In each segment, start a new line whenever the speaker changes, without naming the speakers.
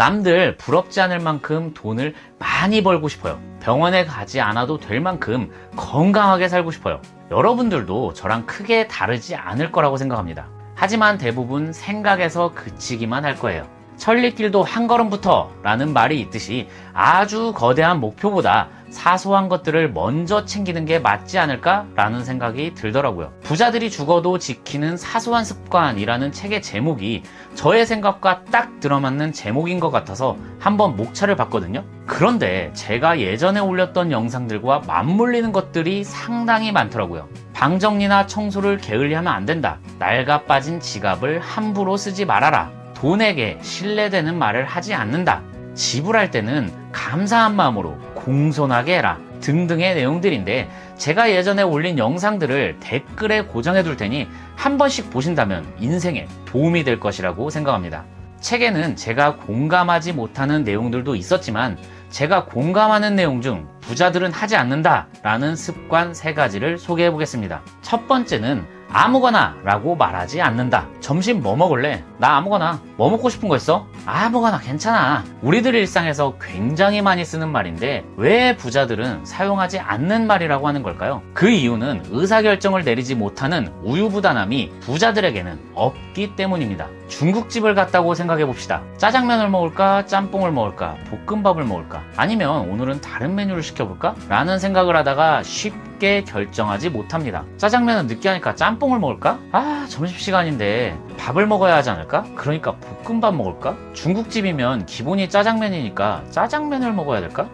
남들 부럽지 않을 만큼 돈을 많이 벌고 싶어요. 병원에 가지 않아도 될 만큼 건강하게 살고 싶어요. 여러분들도 저랑 크게 다르지 않을 거라고 생각합니다. 하지만 대부분 생각에서 그치기만 할 거예요. 천리길도 한 걸음부터 라는 말이 있듯이 아주 거대한 목표보다 사소한 것들을 먼저 챙기는 게 맞지 않을까라는 생각이 들더라고요. 부자들이 죽어도 지키는 사소한 습관이라는 책의 제목이 저의 생각과 딱 들어맞는 제목인 것 같아서 한번 목차를 봤거든요. 그런데 제가 예전에 올렸던 영상들과 맞물리는 것들이 상당히 많더라고요. 방 정리나 청소를 게을리 하면 안 된다. 낡아 빠진 지갑을 함부로 쓰지 말아라. 돈에게 신뢰되는 말을 하지 않는다. 지불할 때는 감사한 마음으로 공손하게 해라. 등등의 내용들인데 제가 예전에 올린 영상들을 댓글에 고정해 둘 테니 한 번씩 보신다면 인생에 도움이 될 것이라고 생각합니다. 책에는 제가 공감하지 못하는 내용들도 있었지만 제가 공감하는 내용 중 부자들은 하지 않는다 라는 습관 세 가지를 소개해 보겠습니다. 첫 번째는 아무거나 라고 말하지 않는다. 점심 뭐 먹을래? 나 아무거나. 뭐 먹고 싶은 거 있어? 아무거나 괜찮아. 우리들 일상에서 굉장히 많이 쓰는 말인데 왜 부자들은 사용하지 않는 말이라고 하는 걸까요? 그 이유는 의사결정을 내리지 못하는 우유부단함이 부자들에게는 없기 때문입니다. 중국집을 갔다고 생각해 봅시다. 짜장면을 먹을까? 짬뽕을 먹을까? 볶음밥을 먹을까? 아니면 오늘은 다른 메뉴를 시켜볼까? 라는 생각을 하다가 쉽게 결정하지 못합니다. 짜장면은 느끼하니까 짬뽕을 먹을까? 아, 점심시간인데 밥을 먹어야 하지 않을까? 그러니까 볶음밥 먹을까? 중국집이면 기본이 짜장면이니까 짜장면을 먹어야 될까?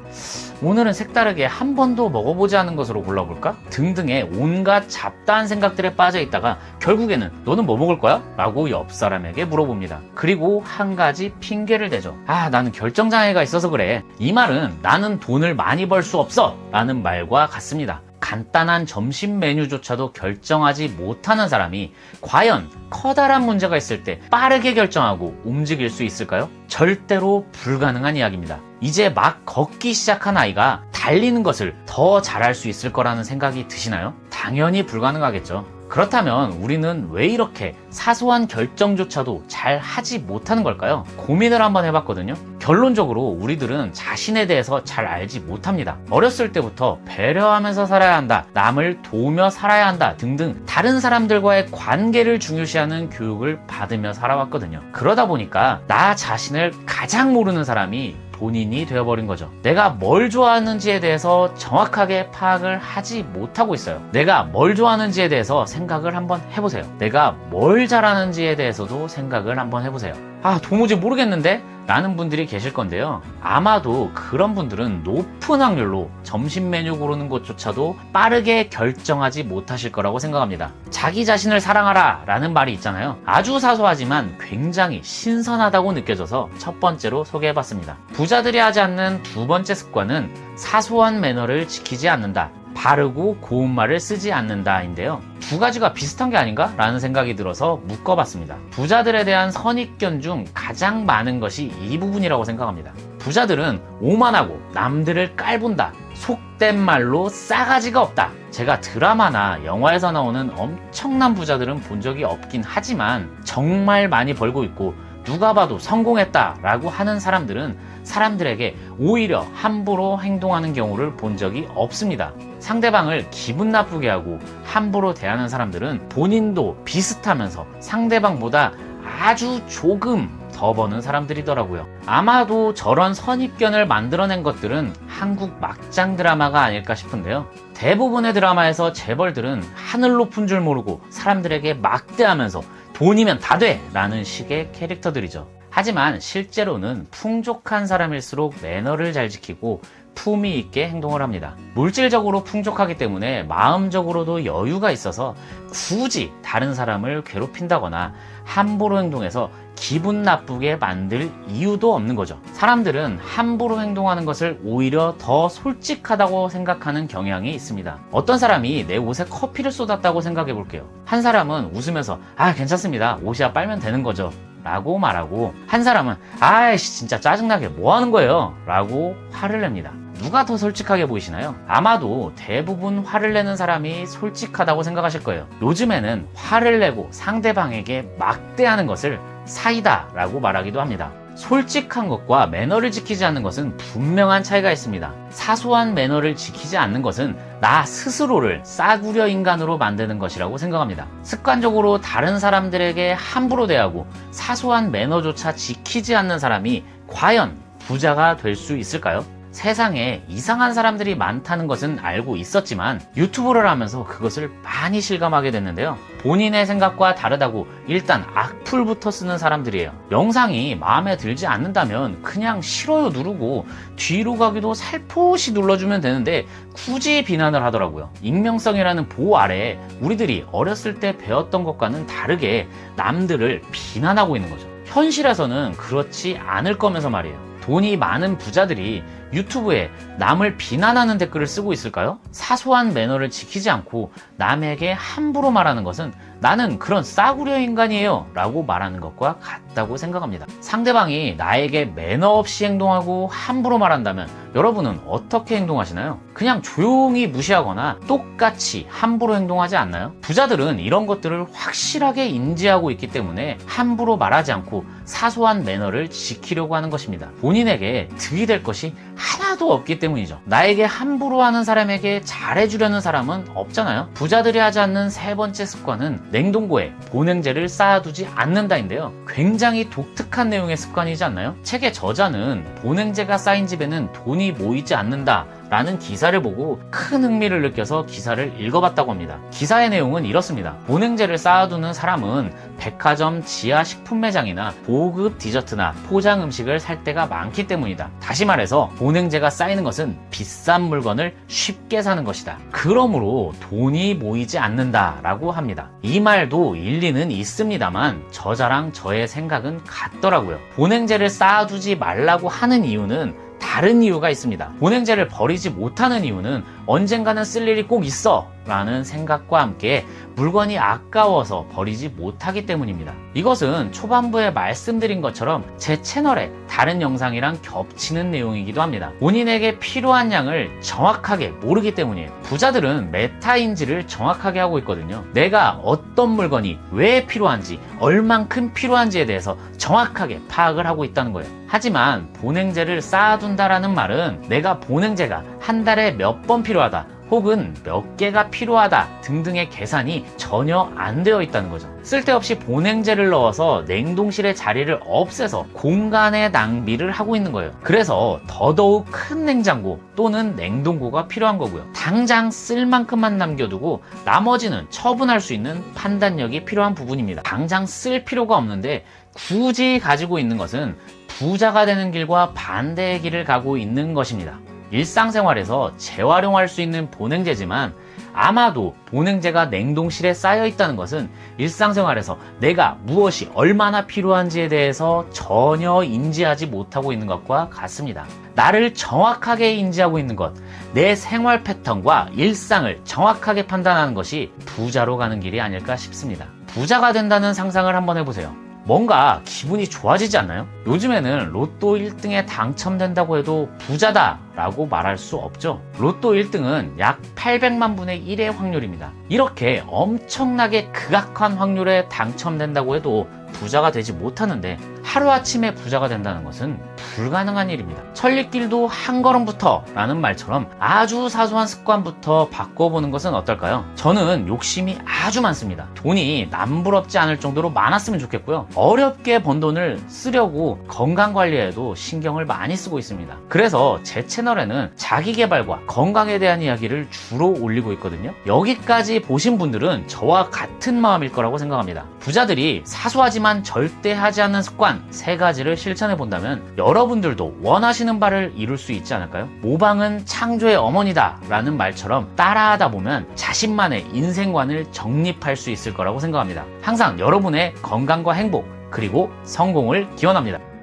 오늘은 색다르게 한 번도 먹어보지 않은 것으로 골라볼까? 등등의 온갖 잡다한 생각들에 빠져 있다가 결국에는 너는 뭐 먹을 거야? 라고 옆 사람에게 물어봅니다. 그리고 한 가지 핑계를 대죠. 아, 나는 결정장애가 있어서 그래. 이 말은 나는 돈을 많이 벌 수 없어. 라는 말과 같습니다. 간단한 점심 메뉴조차도 결정하지 못하는 사람이 과연 커다란 문제가 있을 때 빠르게 결정하고 움직일 수 있을까요? 절대로 불가능한 이야기입니다. 이제 막 걷기 시작한 아이가 달리는 것을 더 잘할 수 있을 거라는 생각이 드시나요? 당연히 불가능하겠죠. 그렇다면 우리는 왜 이렇게 사소한 결정조차도 잘 하지 못하는 걸까요? 고민을 한번 해봤거든요. 결론적으로 우리들은 자신에 대해서 잘 알지 못합니다. 어렸을 때부터 배려하면서 살아야 한다, 남을 도우며 살아야 한다 등등 다른 사람들과의 관계를 중요시하는 교육을 받으며 살아왔거든요. 그러다 보니까 나 자신을 가장 모르는 사람이 본인이 되어버린 거죠. 내가 뭘 좋아하는지에 대해서 정확하게 파악을 하지 못하고 있어요. 내가 뭘 좋아하는지에 대해서 생각을 한번 해보세요. 내가 뭘 잘하는지에 대해서도 생각을 한번 해보세요. 아, 도무지 모르겠는데? 라는 분들이 계실 건데요. 아마도 그런 분들은 높은 확률로 점심 메뉴 고르는 것조차도 빠르게 결정하지 못하실 거라고 생각합니다. 자기 자신을 사랑하라 라는 말이 있잖아요. 아주 사소하지만 굉장히 신선하다고 느껴져서 첫 번째로 소개해봤습니다. 부자들이 하지 않는 두 번째 습관은 사소한 매너를 지키지 않는다. 바르고 고운 말을 쓰지 않는다인데요. 두 가지가 비슷한 게 아닌가? 라는 생각이 들어서 묶어봤습니다. 부자들에 대한 선입견 중 가장 많은 것이 이 부분이라고 생각합니다. 부자들은 오만하고 남들을 깔본다. 속된 말로 싸가지가 없다. 제가 드라마나 영화에서 나오는 엄청난 부자들은 본 적이 없긴 하지만 정말 많이 벌고 있고 누가 봐도 성공했다라고 하는 사람들은 사람들에게 오히려 함부로 행동하는 경우를 본 적이 없습니다. 상대방을 기분 나쁘게 하고 함부로 대하는 사람들은 본인도 비슷하면서 상대방보다 아주 조금 더 버는 사람들이더라고요. 아마도 저런 선입견을 만들어낸 것들은 한국 막장 드라마가 아닐까 싶은데요. 대부분의 드라마에서 재벌들은 하늘 높은 줄 모르고 사람들에게 막대하면서 돈이면 다 돼! 라는 식의 캐릭터들이죠. 하지만 실제로는 풍족한 사람일수록 매너를 잘 지키고 품위 있게 행동을 합니다. 물질적으로 풍족하기 때문에 마음적으로도 여유가 있어서 굳이 다른 사람을 괴롭힌다거나 함부로 행동해서 기분 나쁘게 만들 이유도 없는 거죠. 사람들은 함부로 행동하는 것을 오히려 더 솔직하다고 생각하는 경향이 있습니다. 어떤 사람이 내 옷에 커피를 쏟았다고 생각해 볼게요. 한 사람은 웃으면서 아 괜찮습니다. 옷이야 빨면 되는 거죠. 라고 말하고 한 사람은 아이씨 진짜 짜증나게 뭐 하는 거예요? 라고 화를 냅니다. 누가 더 솔직하게 보이시나요? 아마도 대부분 화를 내는 사람이 솔직하다고 생각하실 거예요. 요즘에는 화를 내고 상대방에게 막대하는 것을 사이다 라고 말하기도 합니다. 솔직한 것과 매너를 지키지 않는 것은 분명한 차이가 있습니다. 사소한 매너를 지키지 않는 것은 나 스스로를 싸구려 인간으로 만드는 것이라고 생각합니다. 습관적으로 다른 사람들에게 함부로 대하고 사소한 매너조차 지키지 않는 사람이 과연 부자가 될 수 있을까요? 세상에 이상한 사람들이 많다는 것은 알고 있었지만 유튜브를 하면서 그것을 많이 실감하게 됐는데요. 본인의 생각과 다르다고 일단 악플부터 쓰는 사람들이에요. 영상이 마음에 들지 않는다면 그냥 싫어요 누르고 뒤로 가기도 살포시 눌러주면 되는데 굳이 비난을 하더라고요. 익명성이라는 보호 아래 우리들이 어렸을 때 배웠던 것과는 다르게 남들을 비난하고 있는 거죠. 현실에서는 그렇지 않을 거면서 말이에요. 돈이 많은 부자들이 유튜브에 남을 비난하는 댓글을 쓰고 있을까요? 사소한 매너를 지키지 않고 남에게 함부로 말하는 것은 나는 그런 싸구려 인간이에요 라고 말하는 것과 같다고 생각합니다. 상대방이 나에게 매너 없이 행동하고 함부로 말한다면 여러분은 어떻게 행동하시나요? 그냥 조용히 무시하거나 똑같이 함부로 행동하지 않나요? 부자들은 이런 것들을 확실하게 인지하고 있기 때문에 함부로 말하지 않고 사소한 매너를 지키려고 하는 것입니다. 본인에게 득이 될 것이 하나도 없기 때문이죠. 나에게 함부로 하는 사람에게 잘해주려는 사람은 없잖아요. 부자들이 하지 않는 세 번째 습관은 냉동고에 보냉제를 쌓아두지 않는다인데요. 굉장히 독특한 내용의 습관이지 않나요? 책의 저자는 보냉제가 쌓인 집에는 돈이 모이지 않는다. 라는 기사를 보고 큰 흥미를 느껴서 기사를 읽어봤다고 합니다. 기사의 내용은 이렇습니다. 보냉제를 쌓아두는 사람은 백화점 지하 식품 매장이나 고급 디저트나 포장 음식을 살 때가 많기 때문이다. 다시 말해서 보냉제가 쌓이는 것은 비싼 물건을 쉽게 사는 것이다. 그러므로 돈이 모이지 않는다라고 합니다. 이 말도 일리는 있습니다만 저자랑 저의 생각은 같더라고요. 보냉제를 쌓아두지 말라고 하는 이유는 다른 이유가 있습니다. 보냉제를 버리지 못하는 이유는 언젠가는 쓸 일이 꼭 있어 라는 생각과 함께 물건이 아까워서 버리지 못하기 때문입니다. 이것은 초반부에 말씀드린 것처럼 제 채널에 다른 영상이랑 겹치는 내용이기도 합니다. 본인에게 필요한 양을 정확하게 모르기 때문이에요. 부자들은 메타인지를 정확하게 하고 있거든요. 내가 어떤 물건이 왜 필요한지, 얼만큼 필요한지에 대해서 정확하게 파악을 하고 있다는 거예요. 하지만 보냉제를 쌓아둔다라는 말은 내가 보냉제가 한 달에 몇 번 필요하다, 혹은 몇 개가 필요하다 등등의 계산이 전혀 안 되어 있다는 거죠. 쓸데없이 보냉제를 넣어서 냉동실의 자리를 없애서 공간의 낭비를 하고 있는 거예요. 그래서 더더욱 큰 냉장고 또는 냉동고가 필요한 거고요. 당장 쓸 만큼만 남겨두고 나머지는 처분할 수 있는 판단력이 필요한 부분입니다. 당장 쓸 필요가 없는데 굳이 가지고 있는 것은 부자가 되는 길과 반대의 길을 가고 있는 것입니다. 일상생활에서 재활용할 수 있는 보냉제지만 아마도 보냉제가 냉동실에 쌓여 있다는 것은 일상생활에서 내가 무엇이 얼마나 필요한지에 대해서 전혀 인지하지 못하고 있는 것과 같습니다. 나를 정확하게 인지하고 있는 것, 내 생활 패턴과 일상을 정확하게 판단하는 것이 부자로 가는 길이 아닐까 싶습니다. 부자가 된다는 상상을 한번 해보세요. 뭔가 기분이 좋아지지 않나요? 요즘에는 로또 1등에 당첨된다고 해도 부자다 라고 말할 수 없죠. 로또 1등은 약 800만 분의 1의 확률입니다. 이렇게 엄청나게 극악한 확률에 당첨된다고 해도 부자가 되지 못하는데 하루아침에 부자가 된다는 것은 불가능한 일입니다. 천리길도 한 걸음부터 라는 말처럼 아주 사소한 습관부터 바꿔보는 것은 어떨까요? 저는 욕심이 아주 많습니다. 돈이 남부럽지 않을 정도로 많았으면 좋겠고요. 어렵게 번 돈을 쓰려고 건강 관리에도 신경을 많이 쓰고 있습니다. 그래서 제 채널에는 자기 개발과 건강에 대한 이야기를 주로 올리고 있거든요. 여기까지 보신 분들은 저와 같은 마음일 거라고 생각합니다. 부자들이 사소하지만 절대 하지 않는 습관 세 가지를 실천해 본다면 여러분들도 원하시는 바를 이룰 수 있지 않을까요? 모방은 창조의 어머니다 라는 말처럼 따라하다 보면 자신만의 인생관을 정립할 수 있을 거라고 생각합니다. 항상 여러분의 건강과 행복 그리고 성공을 기원합니다.